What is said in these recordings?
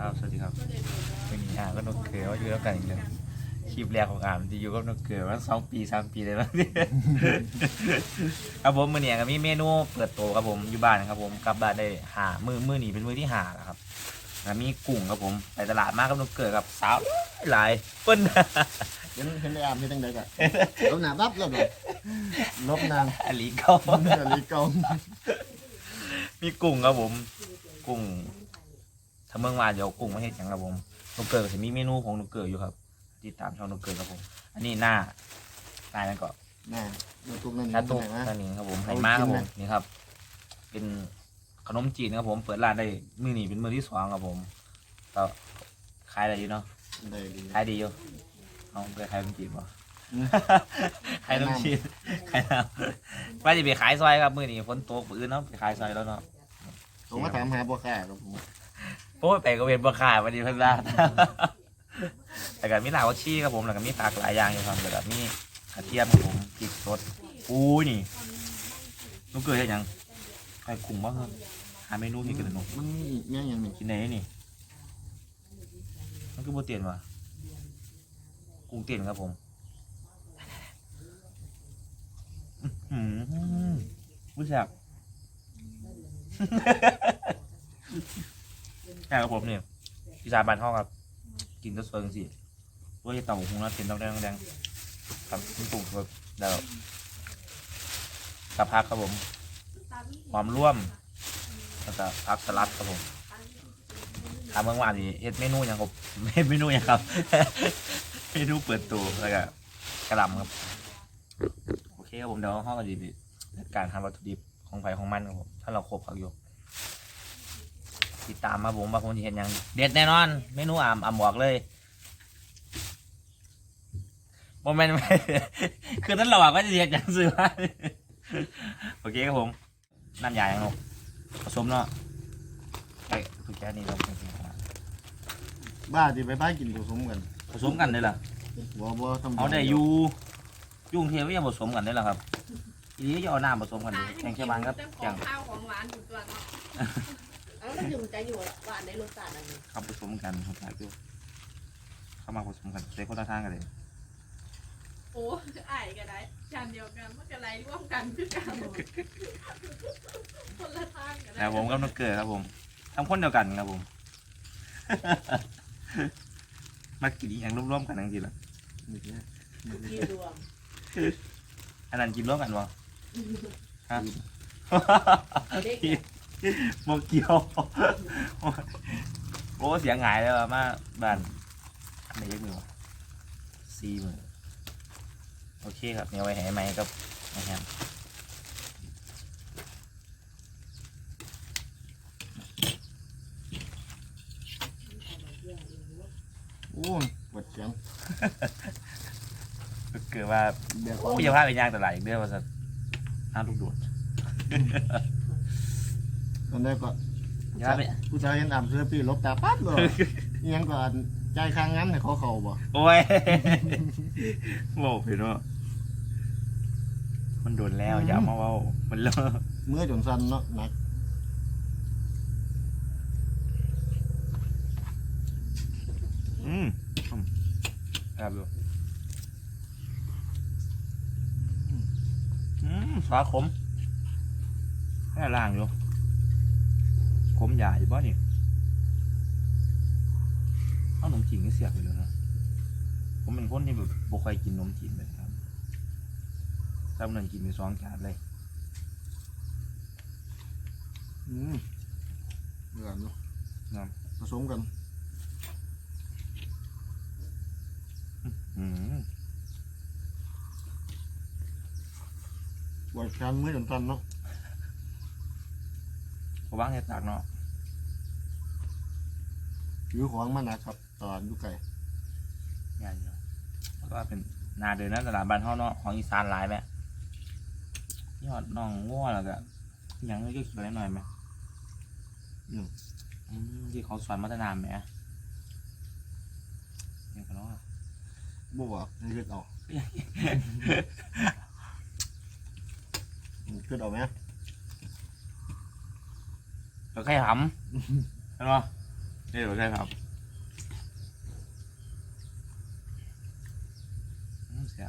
ครับสวัสดีครับวันนี้อาก็นกเกลือว่าอยู่แล้วกันอีกแล้วคลิปแรกของอามที่อยู่กับนกเกลือมาสองปีสามปีเลยแล้วครับผมมื้อนี้ก็มีเมนูเปิดโตครับผมอยู่บ้านครับผมกลับบ้านได้หามือมือนี้เป็นมือที่หาแล้วครับแล้วมีกุ้งครับผมไปตลาดมากับนกเกลือกับสาวหลายเปิ้นเห็นเห็นไอ้อามที่ตั้งใดกันลบหนาบับแล้วบ่ลบนางอลีเขาอลีเกามีกุ้งครับผมกุ้ง ถ้าเมืองมาเดี๋ยวกุ้งไม่ให้จังครับผมนกเกลือก็จะมีเมนูของนกเกลืออยู่ครับ ติดตามช่องนกเกลือครับผม อันนี้หน้าหน้านั่นก็น่าดูตุ้มนั่นหน้าตุ๊กไหนนั่วะนเองครับผมเอาไหมาครับกินผไหมมนี่ครับ เป็นขนมจีนครับผม เปิดร้านได้มือนี้เป็นมือที่สองครับผมก็ขายอะไรอยู่เนาะได้ดีขายดีอยู่เอาเคยขายขนมจีนป่ะอืมขายขนมจีนขายน้ำว่าจะไปขายซอยครับมือนี้ฝนตกปื้นเนาะไปขายซอยแล้วเนาะผมมาถามหาบัวข่าครับผม โอ้ยไปก็เวนบ่ขายวันนี้เพิ่นลาดแต่ก็มีหลายวัชชีครับผมแล้วก็มีผักหลายอย่างอยู่ครับแล้วก็มีกระเทียมครับผมพริกสดอู้นี่ลูกเกลือเฮ็ดหยังไข่กุ้งบ่ครับหาเมนูที่กันหนูมันมีอีกแม่งอย่างหนึ่งกินไหนนี่ มันคือบ่เตียนว่ะกุ้งเตียนครับผมอื้อหือผู้แซ่บ แค่ครับผมเนี่ยพิซซ่าบ้านห้องครับ กินก็สวยจังสิด้วยเต่าหงนะเต็มต้องแดงแดงครับคุณปลูกแบบแล้วกับพักครับผมหอมร่วมแล้วก็พักสลัดครับผมถามเมื่อวานนี่เฮ็ดเมนูหยังครับเฮ็ดเมนูหยังครับเมนูเปิดตัวแล้วก็กระลำครับโอเคครับผมเดี๋ยวห้องก็ดีไปจัดการทำวัตถุดิบของไผ่ของมันครับผมถ้าเราครบผักอยู่ ติดตามมาผมว่าผมจะเห็นอย่างเด็ดแน่นอน เมนูอ่ำอ่ำบอกเลยโมเมนต์คือนั่นเราอะก็จะเห็นอย่างซื้อมาโอเคครับผมน้ำยาอย่างนกผสมเนาะไอ้ทุกแค่นี้เราผสมกันบ้าที่ไปบ้านกินผสมกัน ผสมกันได้ล่ะบัวบัวทำเอาได้อยู่อยุ่กรุงเทพก็ยังผสมกันได้ล่ะครับทีนี้ก็จะเอาน้ำผสมกันดิแกงเขียวหวานครับขแกองงข้าวของหวานอยู่ตัวเนาะ เอาแล้วอยู่จอยู่หวานในรสชาติอันนี้ครับผสมกันครับอยู่เข้ามาผสมกันใช้คนละทางกันเลยโอ้ไอ้ายก็ได้จานเดียวกันมันก็ไรร่วมกันคือกันคนละทางกันแต่ผมก็นกเกิดครับผมทำคนเดียวกันครับผม มากินอย่างร่วมๆกันทั้งทีละนี่ะที่รวมอันนั้นกินร่วมกันวะฮะเด็ก โมเกียว โอ้เสียงหายเลยว่ะมาบ้านอันไหนยักมือวะสี่มือโอเคครับเนี่ยไว้ให้ไหมครับนะครับโอ้ยปวดเสียงเกิดว่าเดี๋ยวโอ้ยอย่าพลาดไปย่างตลาดอีกเด้อว่าสัตว์ห้ามลูกโดด ตอนแรกก็อย่าพลาดไปผู้ชายเห็นอามเสื้อปีลบตาปั๊บเลยอิหยังก่อนใจายค้างงั้นให้เขาเขาบ่โอ้ยโว้าเห็นว่ามันโดนแล้วอย่ามาเว้ามันเลอะเมื่อจนสั่นเนาะหนักอืมอืมครับดูอืมฟ้าขมแค่ล่างอยู่ ขมใหญ่บ่นี่เอาขนมจีนก็เสียบไปเลยนะผมเป็นคนที่แบบบ่ค่อยกินขนมจีนเลยครับถ้าวันนั้นกินไปสองจานเลยอืมเหมือนเนาะครับผสมกันอืมปวดคันเมื่อจนสั่นเนาะ เขาว่างให้ตากเนาะผิวของมันนะครับ ตอนอยู่ไกลงานเนาะแล้วก็เป็นนาเดินนะตลาดบ้านเฮาเนาะของอีสานหลายไหมยอดน้องง้อแล้วก็อิหยังไม่ก็เขียวหน่อยไหมอืมอืมที่เขาสอนมาตั้งนานไหมยังกันเนาะบ่บอกให้คิดเอาคิดเอาไหม เราแค่หำเห็นปะนี่เราใช่ครับอืมเสีย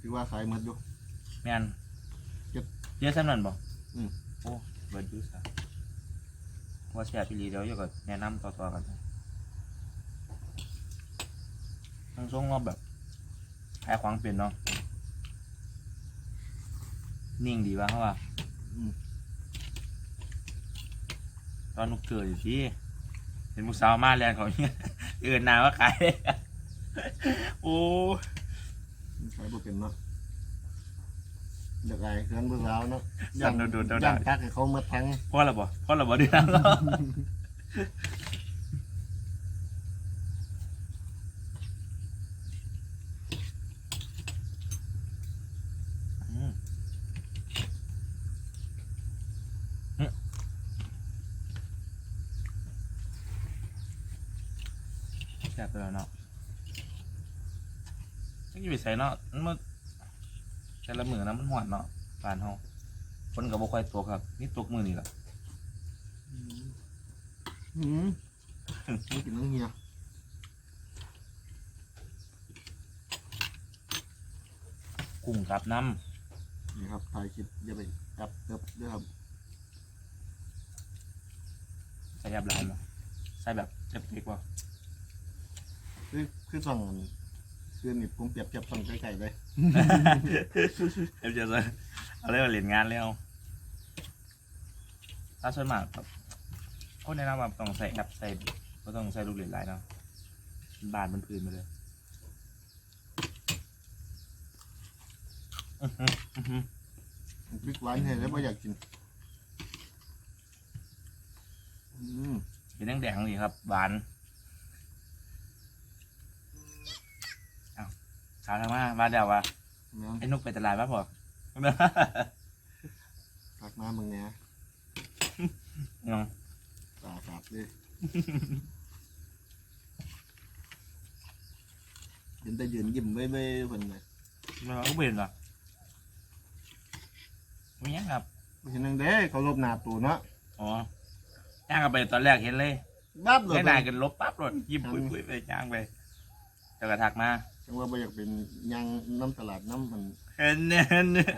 คือว่าขายหมดอยู่แม่นเก็บเยอะสำนันบ่อืม โอ้เบิร์ดยูสอะว่าแซ่บพี่ลีเดี๋ยวอยู่กับแนะนำต่อๆกันต้องช่วงรอบแบบแพ้ควางเปลี่ยนเนาะนิ่งดีป่ะเขาว่า อืม ตอนนุกเกิดอยู่ที่เห็นมุสาวมาแลนเขาเนี่ยเอื่นนานว่าขายโอ้ขายบ่เป็นเนาะเด็กไอ้เพื่อนผู้สาวเนาะสั่นโดดๆย่าดางกักให้เขามาทั้งๆพ่อเราบ่พ่อเราบ่เดือดอืมอืม แซ่บไปแล้วเนาะยังอยู่ใส่เนาะมันมาแต่ละมือนะมันหวานเนาะปานเฮาคนกับบ่ค่อยตกครับ นี่ตกมือนี่แหละอืมนี่กินน้องเฮียกุ้งกับน้นี่ครับถ่ายคลิปอย่าไปแอบเติบด้วยครับำใส่แบบลายมั้ใส่แบบเจ็บเล็กว่า คือคือส่องคือนี่ผมเปรียบเทียบส่องไก่ๆเลยเอฟเจอเอาเรียกว่าเหรียญงานแล้วถ้าส่วนมากครับเขาแนะนำว่าต้องใส่แอปใส่ก็ต้องใส่ลูกเหรียญลายเนาะบานมันพื้นมาเลยอื้อหืออื้อหือพริกหวานเห็นแล้วไม่อยากกินอืมเห็นแดงๆนี่ครับหวานอ้าว สาวทำมามาเดี๋ยวว่าแม่นไอ้นุกไปตลาดป่ะพ่อฝากมามึงเนี่ยน้องตาขาดเลยยืนแต่ยืนยิ้มเว้ยๆเพิ่นเลยมันก็เป็นเหรอไม่ยังครับ ไม่เห็นนังเด้เขาลบหน้าตัวเนาะอ๋อย่างกันไปตอนแรกเห็นเลยบับเลยได้นายกันลบปั๊บเลยยิ้มปุ้ยๆไปย่างไป แล้วก็ทักมาจังว่าบ่อยากเป็นยางน้ำตลาดน้ำมันเห็นเนี่ยเห็นเนี่ย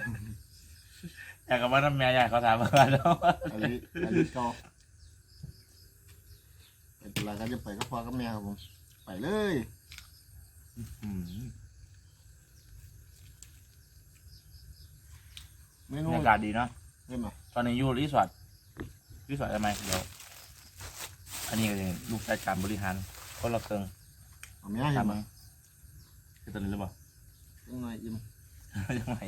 อยากกับว่าน้ำแม่ใหญ่เขาถามมาแล้วอะไรอะไรก็ไปตลาดก็จะไปก็พอกับแม่ครับผมไปเลยอืมเมบรนูรยากาศดีเนาะเห็นไหมตอนนี้อยู่รีสอร์ทรีสอร์ททำไมเดี๋ยวอันนี้ก็จะลูกจัดการบริหารคนละเครื่องเอาแม่เห็นทำไหมมั้ง คือตอนนี้หรือเปล่ายังไงอิ่มยังไง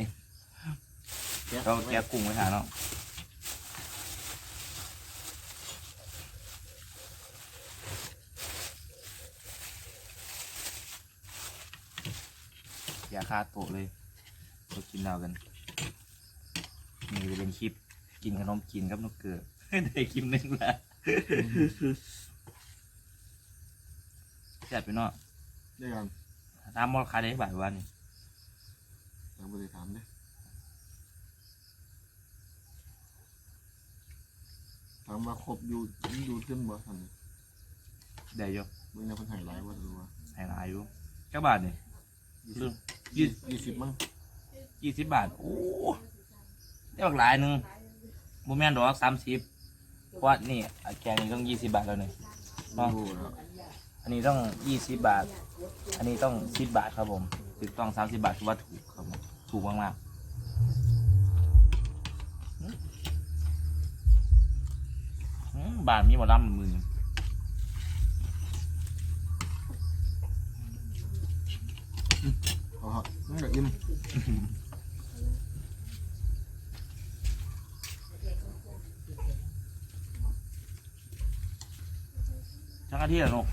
แกะเราแกะกุ้งไว้หาเนาะอย่าคาโตะเลยเรากินเรากันนี่จะเป็นคลิปกินขนมกินครับนกเกือได้คลิปหนึงละแซ่บไปเนาะได้กัน ตามมอลคาได้บ่ายวันนี้เราบริถามเด้ถามว่าครบอยู่อยู่ขึ้นบ่ทันได้อยกเมื่อนี้เพิ่นให้หลายว่าหรือว่าให้หลายอยู่แค่บาทนี่ยี่ลืสิบมยี่ยี่สิบมั้งยี่สิบบาท โอ้ได้บักหลายหนึ่งโมแมนดอกสามสิบเพราะว่านี่อะแกงนี่ต้องยี่สิบบาทแล้วนี่โอ้โหแล้วอันนี้ต้องยี่สิบบาท อันนี้ต้องสิบบาทครับผมถูกต้องสามสิบบาทถือว่าถูกครับผมถูกมากๆอืมอืมบาทมีหมดลำมือเอาฮะนั่นก็อิ่มจักอาทิตย์ละนก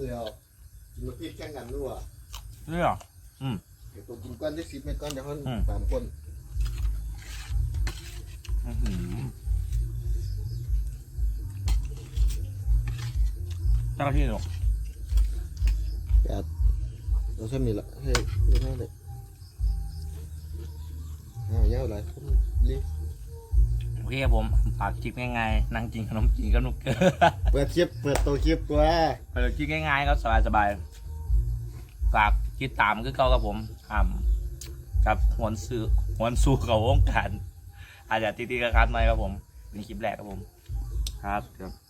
เดียวกินมาพิษแข่งกันด้วยนี่เหรอเดี๋ยวตัวกินก้อนได้สิบเม็ดก้อนเดี๋ยวเขาสามคนอื้อหือเจ้าหน้าที่หรอแปดเราใช้มีละให้เรื่องนั้นเลยอ้าวเย้าอะไรรีบ เคครับผมฝากคลิปง่ายๆนั่งกินขนมจีนกับนุกเกอร์เปิดคลิปเปิดตัวคลิปตัวเปิดคลิปง่ายๆก็สบายๆฝากติดตามคือเก่ากับผมอ่ำกับหวนซื้อหวนสู้กับวงการอาจจะตีๆกันๆหน่อยครับผมเป็นคลิปแรกครับผม ครับครับ